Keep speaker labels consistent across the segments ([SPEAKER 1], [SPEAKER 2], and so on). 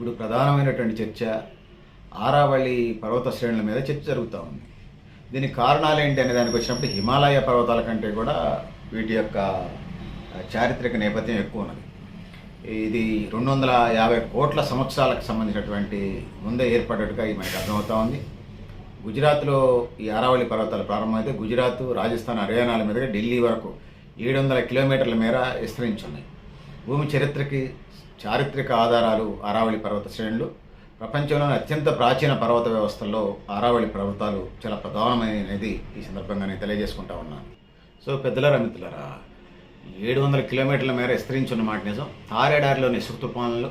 [SPEAKER 1] ఇప్పుడు ప్రధానమైనటువంటి చర్చ ఆరావళి పర్వత శ్రేణుల మీద చర్చ జరుగుతూ ఉంది. దీనికి కారణాలు ఏంటి అనే దానికి వచ్చినప్పుడు హిమాలయ పర్వతాల కంటే కూడా వీటి యొక్క చారిత్రక నేపథ్యం ఎక్కువ ఉన్నది. ఇది రెండు వందల యాభై కోట్ల సంవత్సరాలకు సంబంధించినటువంటి ముందే ఏర్పడేట్టుగా ఇది మనకి అర్థమవుతా ఉంది. గుజరాత్లో ఈ అరావళి పర్వతాలు ప్రారంభమైతే గుజరాత్ రాజస్థాన్ హర్యానాల మీదుగా ఢిల్లీ వరకు ఏడు వందల కిలోమీటర్ల మేర విస్తరించున్నాయి భూమి చరిత్రకి చారిత్రక ఆధారాలు అరావళి పర్వత శ్రేణులు. ప్రపంచంలోని అత్యంత ప్రాచీన పర్వత వ్యవస్థల్లో అరావళి పర్వతాలు చాలా ప్రధానమైనది ఈ సందర్భంగా నేను తెలియజేసుకుంటా ఉన్నాను. సో పెద్దలరా మిత్రులరా ఏడు వందల కిలోమీటర్ల మేర విస్తరించున్న మాట నిజం. తారేడారిలోని ఇసుక తుఫానులు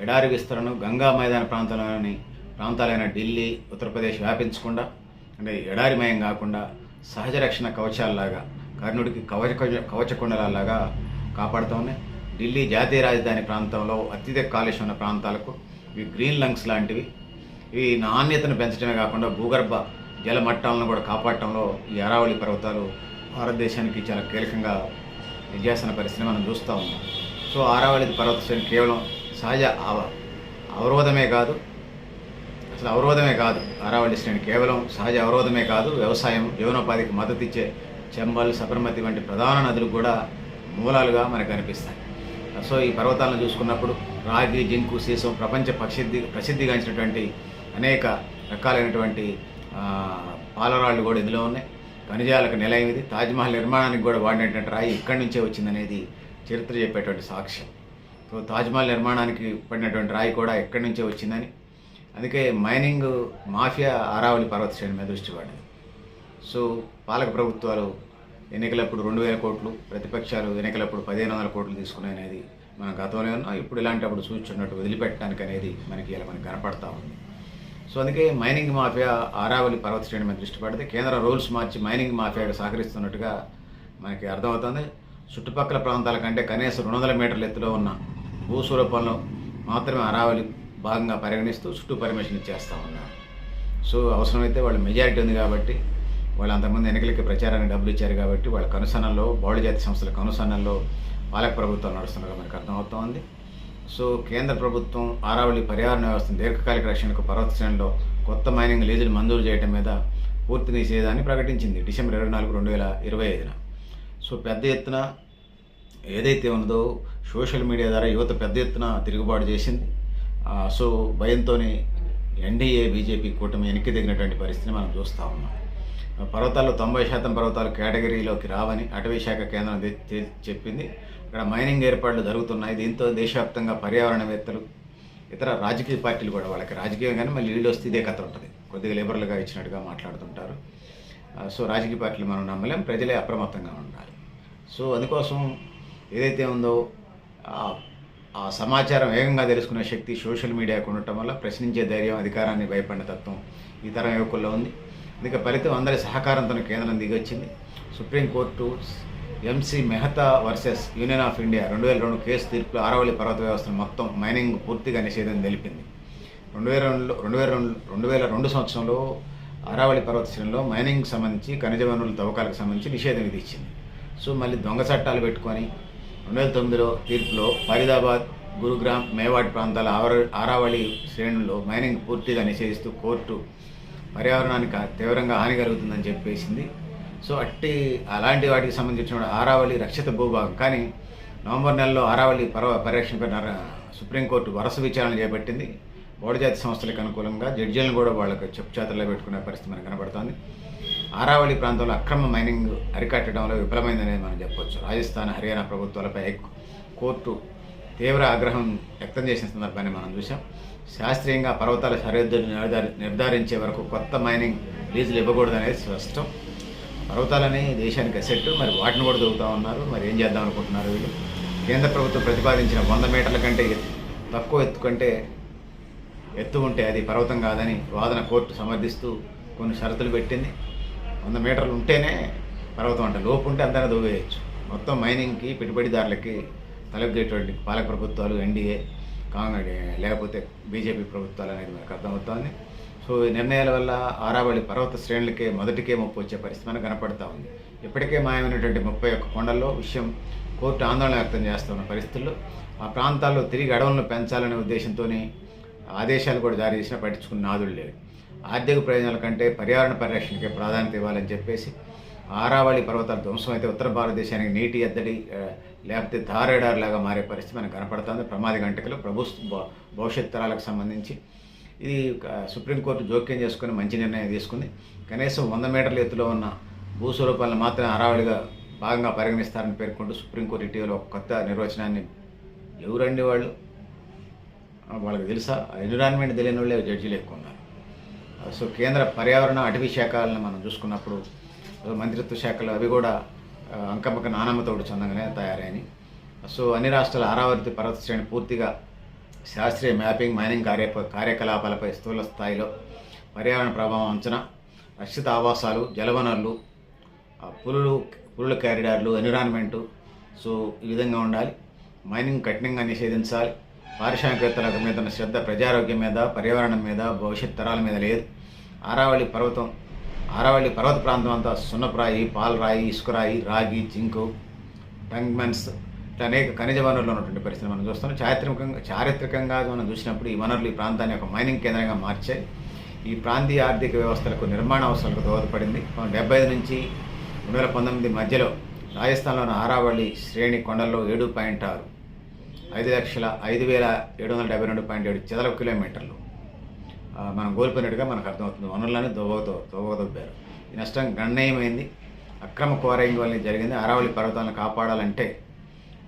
[SPEAKER 1] ఎడారి విస్తరణ గంగా మైదాన ప్రాంతాలలోని ప్రాంతాలైన ఢిల్లీ ఉత్తరప్రదేశ్ వ్యాపించకుండా అంటే ఎడారిమయం కాకుండా సహజ రక్షణ కవచాలలాగా కర్ణుడికి కవచ కవచకుండలాగా కాపాడుతూ ఉన్నాయి. ఢిల్లీ జాతీయ రాజధాని ప్రాంతంలో అత్యధిక కాలుష్యం ఉన్న ప్రాంతాలకు ఇవి గ్రీన్ లంగ్స్ లాంటివి. ఇవి నాణ్యతను పెంచడమే కాకుండా భూగర్భ జల మట్టాలను కూడా కాపాడటంలో ఈ అరావళి పర్వతాలు భారతదేశానికి చాలా కీలకంగా నిజాసన పరిస్థితి మనం చూస్తూ ఉన్నాం. సో ఆరావళి పర్వత శ్రేణి కేవలం సహజ అవ- అవరోధమే కాదు అసలు అవరోధమే కాదు. ఆరావళి శ్రేణి కేవలం సహజ అవరోధమే కాదు వ్యవసాయం జీవనోపాధికి మద్దతు ఇచ్చే చెంబల్ సబర్మతి వంటి ప్రధాన నదులు కూడా మూలాలుగా మనకు కనిపిస్తాయి. సో ఈ పర్వతాలను చూసుకున్నప్పుడు రాగి జింకు సీసం ప్రపంచ ప్రసిద్ధి ప్రసిద్ధిగాంచినటువంటి అనేక రకాలైనటువంటి పాలరాళ్ళు కూడా ఇందులో ఉన్నాయి. ఖనిజాలకు నిలయం ఇది తాజ్మహల్ నిర్మాణానికి కూడా వాడినటువంటి రాయి ఇక్కడి నుంచే వచ్చిందనేది చరిత్ర చెప్పేటువంటి సాక్ష్యం. సో తాజ్మహల్ నిర్మాణానికి పడినటువంటి రాయి కూడా ఎక్కడి నుంచే వచ్చిందని. అందుకే మైనింగ్ మాఫియా ఆరావళి పర్వత శ్రేణి మీద దృష్టి పడింది సో పాలక ప్రభుత్వాలు ఎన్నికలప్పుడు రెండు వేల కోట్లు ప్రతిపక్షాలు ఎన్నికలప్పుడు పదిహేను వందల కోట్లు తీసుకున్నాయి అనేది మనం గతంలో ఉన్నా ఇప్పుడు ఇలాంటప్పుడు చూస్తున్నట్టు వదిలిపెట్టడానికి అనేది మనకి ఇలా మనకి కనపడతా ఉంది. సో అందుకే మైనింగ్ మాఫియా ఆరావళి పర్వత శ్రేణి మీద దృష్టి పెడితే కేంద్ర రూల్స్ మార్చి మైనింగ్ మాఫియాకు సహకరిస్తున్నట్టుగా మనకి అర్థమవుతుంది. చుట్టుపక్కల ప్రాంతాల కంటే కనీసం రెండు వందల మీటర్ల ఎత్తులో ఉన్న భూస్వరూపంలో మాత్రమే అరావళి భాగంగా పరిగణిస్తూ చుట్టూ పర్మిషన్ ఇచ్చేస్తూ ఉన్నారు. సో అవసరమైతే వాళ్ళు మెజారిటీ ఉంది కాబట్టి వాళ్ళు అంతకుముందు ఎన్నికలకి ప్రచారానికి డబ్బులు ఇచ్చారు కాబట్టి వాళ్ళ కనుసన్నల్లో బౌళ జాతి సంస్థల కనుసన్నల్లో పాలక ప్రభుత్వం నడుస్తుండగా మనకు అర్థమవుతోంది. సో కేంద్ర ప్రభుత్వం ఆరావళి పర్యావరణ వ్యవస్థను దీర్ఘకాలిక రక్షణకు పర్వత శ్రేణిలో కొత్త మైనింగ్ లీజులు మంజూరు చేయడం మీద పూర్తి నిషేధాన్ని ప్రకటించింది డిసెంబర్ ఇరవై నాలుగు రెండు వేల ఇరవై ఐదున. సో పెద్ద ఎత్తున ఏదైతే ఉన్నదో సోషల్ మీడియా ద్వారా యువత పెద్ద ఎత్తున తిరుగుబాటు చేసింది. సో భయంతోనే ఎన్డీఏ బీజేపీ కూటమి వెనక్కి దిగినటువంటి పరిస్థితిని మనం చూస్తూ ఉన్నాం. పర్వతాలు పర్వతాల్లో తొంభై శాతం పర్వతాలు కేటగిరీలోకి రావని అటవీ శాఖ కేంద్రం చెప్పింది. ఇక్కడ మైనింగ్ ఏర్పాట్లు జరుగుతున్నాయి. దీంతో దేశవ్యాప్తంగా పర్యావరణవేత్తలు ఇతర రాజకీయ పార్టీలు కూడా వాళ్ళకి రాజకీయం కానీ మళ్ళీ వీళ్ళు వస్తే ఇదే కథ ఉంటుంది. కొద్దిగా లిబరల్గా ఇచ్చినట్టుగా మాట్లాడుతుంటారు. సో రాజకీయ పార్టీలు మనం నమ్మలేం ప్రజలే అప్రమత్తంగా ఉండాలి. సో అందుకోసం ఏదైతే ఉందో ఆ- ఆ సమాచారం వేగంగా తెలుసుకునే శక్తి సోషల్ మీడియాకు ఉండటం వల్ల ప్రశ్నించే ధైర్యం అధికారాన్ని భయపడిన తత్వం ఈ తరం యువకుల్లో ఉంది. అందుకే ఫలితం అందరి సహకారంతో కేంద్రం దిగొచ్చింది. Supreme Court MC Mehta versus union of India రెండు వేల రెండు కేసు తీర్పులో ఆరవల్లి పర్వత వ్యవస్థను మొత్తం మైనింగ్ పూర్తిగా నిషేధం తెలిపింది. రెండు వేల రెండులో రెండు వేల రెండు రెండు వేల రెండు సంవత్సరంలో అరావళి పర్వత శ్రేణిలో మైనింగ్ సంబంధించి ఖనిజ వనరుల తవ్వకాలకు సంబంధించి నిషేధం విధించింది. సో మళ్ళీ దొంగ చట్టాలు పెట్టుకొని రెండు వేల తొమ్మిదిలో తీర్పులో ఫరీదాబాద్ గురుగ్రామ్ మేవాడ్ ప్రాంతాల ఆవర ఆరావళి శ్రేణుల్లో మైనింగ్ పూర్తిగా నిషేధిస్తూ కోర్టు పర్యావరణానికి తీవ్రంగా హాని కలుగుతుందని చెప్పేసింది. సో అట్టి అలాంటి వాటికి సంబంధించిన ఆరావళి రక్షిత భూభాగం. కానీ నవంబర్ నెలలో ఆరావళి పర్వ పరిరక్షణపై సుప్రీంకోర్టు వరుస విచారణ చేపట్టింది. బోడజాతి సంస్థలకు అనుకూలంగా జడ్జీలను కూడా వాళ్ళకి చెప్పుచాతల్లో పెట్టుకునే పరిస్థితి మనకు కనబడుతోంది. ఆరావళి ప్రాంతంలో అక్రమ మైనింగ్ అరికట్టడంలో విఫలమైందనేది మనం చెప్పొచ్చు. రాజస్థాన్ హర్యానా ప్రభుత్వాలపై కోర్టు తీవ్ర ఆగ్రహం వ్యక్తం చేసిన సందర్భాన్ని మనం చూసాం శాస్త్రీయంగా పర్వతాల సరిహద్దులు నిర్ధారి నిర్ధారించే వరకు కొత్త మైనింగ్ లీజులు ఇవ్వకూడదనేది స్పష్టం. పర్వతాలని దేశానికి అసెట్ మరి వాటిని కూడా దొరుకుతూ ఉన్నారు. మరి ఏం చేద్దాం అనుకుంటున్నారు వీళ్ళు? కేంద్ర ప్రభుత్వం ప్రతిపాదించిన వంద మీటర్ల కంటే తక్కువ ఎత్తు కంటే ఎత్తు ఉంటే అది పర్వతం కాదని వాదన కోర్టు సమర్థిస్తూ కొన్ని షరతులు పెట్టింది. వంద మీటర్లు ఉంటేనే పర్వతం అంట లోపు ఉంటే అంతనే దోవేయచ్చు మొత్తం మైనింగ్కి పెట్టుబడిదారులకి తలగ్గేటువంటి పాలక ప్రభుత్వాలు ఎన్డీఏ కాంగ్రెస్ లేకపోతే బీజేపీ ప్రభుత్వాలు అనేది మనకు అర్థమవుతోంది. సో ఈ నిర్ణయాల వల్ల ఆరావళి పర్వత శ్రేణులకే మొదటికే ముప్పు వచ్చే పరిస్థితి మనకు కనపడతా ఉంది. ఇప్పటికే మాయమైనటువంటి ముప్పై ఒక్క కొండల్లో విషయం కోర్టు ఆందోళన వ్యక్తం చేస్తున్న పరిస్థితుల్లో ఆ ప్రాంతాల్లో తిరిగి అడవులను పెంచాలనే ఉద్దేశంతోనే ఆదేశాలు కూడా జారీ చేసినా పట్టించుకున్న నాదులు లేవు ఆర్థిక ప్రయోజనాల కంటే పర్యావరణ పరిరక్షణకే ప్రాధాన్యత ఇవ్వాలని చెప్పేసి ఆరావళి పర్వతాల ధ్వంసం అయితే ఉత్తర భారతదేశానికి నీటి ఎద్దడి లేకపోతే థారైడార్ లాగా మారే పరిస్థితి మనకు కనపడుతుంది. ప్రమాద గంటకలు ప్రభు భవిష్యత్ తరాలకు సంబంధించి ఇది సుప్రీంకోర్టు జోక్యం చేసుకుని మంచి నిర్ణయం తీసుకుంది. కనీసం వంద మీటర్ల ఎత్తులో ఉన్న భూస్వరూపాలను మాత్రమే అరావళిగా భాగంగా పరిగణిస్తారని పేర్కొంటూ సుప్రీంకోర్టు ఇటీవల ఒక కొత్త నిర్వచనాన్ని ఎవరండి వాళ్ళు? వాళ్ళకి తెలుసా? ఎన్విరాన్మెంట్ తెలియని వాళ్ళే జడ్జీలు ఎక్కువ ఉన్నారు. సో కేంద్ర పర్యావరణ అటవీ శాఖలను మనం చూసుకున్నప్పుడు మంత్రిత్వ శాఖలు అవి కూడా అంకమ్మక నానమ్మతోడు చందంగానే తయారైనవి సో అన్ని రాష్ట్రాల ఆరావతి పర్వత శ్రేణి పూర్తిగా శాస్త్రీయ మ్యాపింగ్ మైనింగ్ కార్య కార్యకలాపాలపై స్థూల స్థాయిలో పర్యావరణ ప్రభావం అంచనా రక్షిత ఆవాసాలు జలవనరులు పులులు పులుల క్యారిడార్లు ఎన్విరాన్మెంటు సో ఈ విధంగా ఉండాలి. మైనింగ్ కఠినంగా నిషేధించాలి. పారిశ్రామికవేత్తల మీద ఉన్న శ్రద్ధ ప్రజారోగ్యం మీద పర్యావరణం మీద భవిష్యత్ తరాల మీద లేదు. ఆరావళి పర్వతం ఆరావళి పర్వత ప్రాంతం అంతా సున్నపురాయి పాలరాయి ఇసుకరాయి రాగి జింకు టంగ్మెన్స్ ఇట్లా అనేక ఖనిజ వనరులు ఉన్నటువంటి పరిస్థితి మనం చూస్తున్నాం. చారిత్రకంగా చారిత్రకంగా మనం చూసినప్పుడు ఈ వనరులు ఈ ప్రాంతాన్ని ఒక మైనింగ్ కేంద్రంగా మార్చాయి. ఈ ప్రాంతీయ ఆర్థిక వ్యవస్థలకు నిర్మాణ అవసరాలకు దోహదపడింది. డెబ్బై ఐదు నుంచి రెండు వేల పంతొమ్మిది మధ్యలో రాజస్థాన్లోని ఆరావళి శ్రేణి కొండల్లో ఏడు పాయింట్ ఆరు ఐదు లక్షల ఐదు వేల ఏడు వందల డెబ్బై రెండు పాయింట్ ఏడు చదరపు కిలోమీటర్లు మనం కోల్పోయినట్టుగా మనకు అర్థమవుతుంది. వనరులని దోవతో దోవదొబ్బారు ఈ నష్టం గణనీయమైంది అక్రమ కోరైంగ్ వల్ల జరిగింది. అరావళి పర్వతాలను కాపాడాలంటే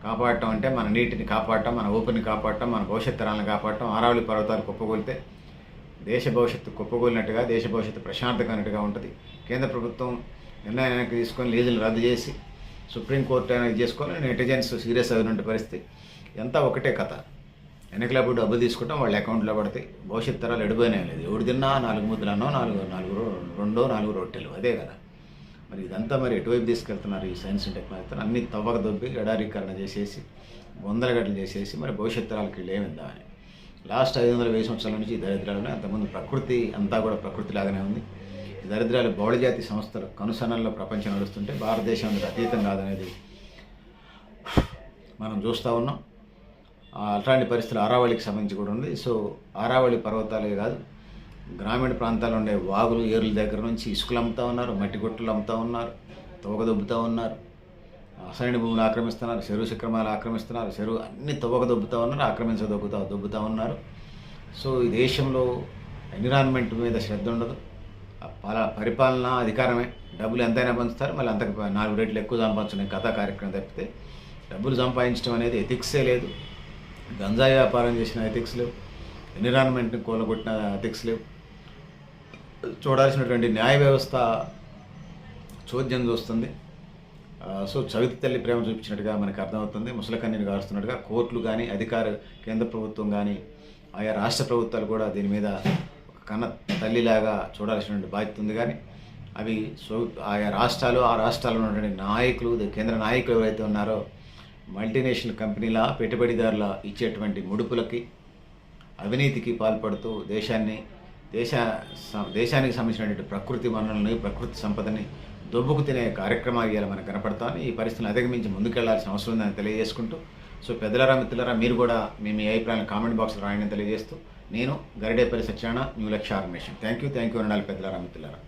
[SPEAKER 1] కాపాడటం అంటే మన నీటిని కాపాడటం మన ఊపిరిని కాపాడటం మన భవిష్యత్ తరాలను కాపాడటం అరావళి పర్వతాలు కుప్పగొలితే దేశ భవిష్యత్తు కుప్పగొలినట్టుగా దేశ భవిష్యత్తు ప్రశాంతకరమైనట్టుగా ఉంటుంది. కేంద్ర ప్రభుత్వం నిర్ణయానికి తీసుకొని లీజులు రద్దు చేసి సుప్రీంకోర్టు అనేది చేసుకొని నెటిజన్స్ సీరియస్ అయినటువంటి పరిస్థితి. ఎంత ఒకటే కథ. ఎన్నికలప్పుడు డబ్బు తీసుకుంటాం వాళ్ళ అకౌంట్లో పడతాయి. భవిష్యత్ తరాలు ఎడిపోయినా లేదు. ఎవడు తిన్నా నాలుగు ముద్దులన్నో నాలుగు నాలుగు రెండో నాలుగు రొట్టెలు అదే కదా. మరి ఇదంతా మరి ఎటువైపు తీసుకెళ్తున్నారు ఈ సైన్స్ అండ్ టెక్నాలజీ? అన్ని తవ్వక దొబ్బి ఎడారీకరణ చేసేసి వందల చేసేసి మరి భవిష్యత్ తరాలకి వీళ్ళు లాస్ట్ ఐదు వందల వెయ్యి సంవత్సరాల నుంచి ఈ దరిద్రాలు అంతకుముందు ప్రకృతి అంతా కూడా ప్రకృతి లాగానే ఉంది. ఈ దరిద్రాలు బౌళజాతి సంస్థలు కనుసనల్లో ప్రపంచం నడుస్తుంటే భారతదేశం అందుకు అతీతం కాదనేది మనం చూస్తూ ఉన్నాం. అట్లాంటి పరిస్థితులు ఆరావళికి సంబంధించి కూడా ఉంది. సో ఆరావళి పర్వతాలే కాదు గ్రామీణ ప్రాంతాల్లో ఉండే వాగులు ఏరుల దగ్గర నుంచి ఇసుకలు అమ్ముతా ఉన్నారు మట్టి గుట్టలు అమ్ముతా ఉన్నారు తవ్వకదొబ్బుతూ ఉన్నారు అసైన్ భూములు ఆక్రమిస్తున్నారు చెరువు సక్రమాలు ఆక్రమిస్తున్నారు చెరువు అన్ని తొవ్వకదొబ్బుతూ ఉన్నారు ఆక్రమించదొబ్బుతా దొబ్బుతూ ఉన్నారు. సో ఈ దేశంలో ఎన్విరాన్మెంట్ మీద శ్రద్ధ ఉండదు. ఆ పరిపాలన అధికారమే. డబ్బులు ఎంతైనా పంచుతారు మళ్ళీ అంతకు నాలుగు రేట్లు ఎక్కువ సంపాదించడం కథా కార్యక్రమం తప్పితే డబ్బులు సంపాదించడం అనేది ఎథిక్సే లేదు. గంజాయి వ్యాపారం చేసిన ఎథిక్స్ లేవు. ఎన్విరాన్మెంట్ని కూలగొట్టిన ఎథిక్స్ లేవు. చూడాల్సినటువంటి న్యాయ వ్యవస్థ చోద్యం చూస్తుంది. సో చవితి తల్లి ప్రేమ చూపించినట్టుగా మనకు అర్థమవుతుంది. ముసలకన్నీని కారుస్తున్నట్టుగా కోర్టులు కానీ అధికార కేంద్ర ప్రభుత్వం కానీ ఆయా రాష్ట్ర ప్రభుత్వాలు కూడా దీని మీద ఒక కన్న తల్లిలాగా చూడాల్సినటువంటి బాధ్యత ఉంది కానీ అవి సో ఆయా రాష్ట్రాలు ఆ రాష్ట్రాల్లో ఉన్నటువంటి నాయకులు కేంద్ర నాయకులు ఎవరైతే ఉన్నారో మల్టీనేషనల్ కంపెనీల పెట్టుబడిదారుల ఇచ్చేటువంటి ముడుపులకి అవినీతికి పాల్పడుతూ దేశాన్ని దేశ దేశానికి సంబంధించినటువంటి ప్రకృతి వనరులని ప్రకృతి సంపదని దొబ్బుకు తినే కార్యక్రమాలు ఇవాళ మనకు కనపడతాను. ఈ పరిస్థితిని అధిగమించి ముందుకెళ్ళాల్సిన అవసరం ఉందని తెలియజేసుకుంటూ సో పెద్దలరా మిత్రులరా మీరు కూడా మీ మీ అభిప్రాయాలను కామెంట్ బాక్స్లో రాయని తెలియజేస్తూ నేను Garidepalli Satyanarayana new Lakshya organisation. Thank you thank you అనాలి పెద్దలరా మిత్రులరా.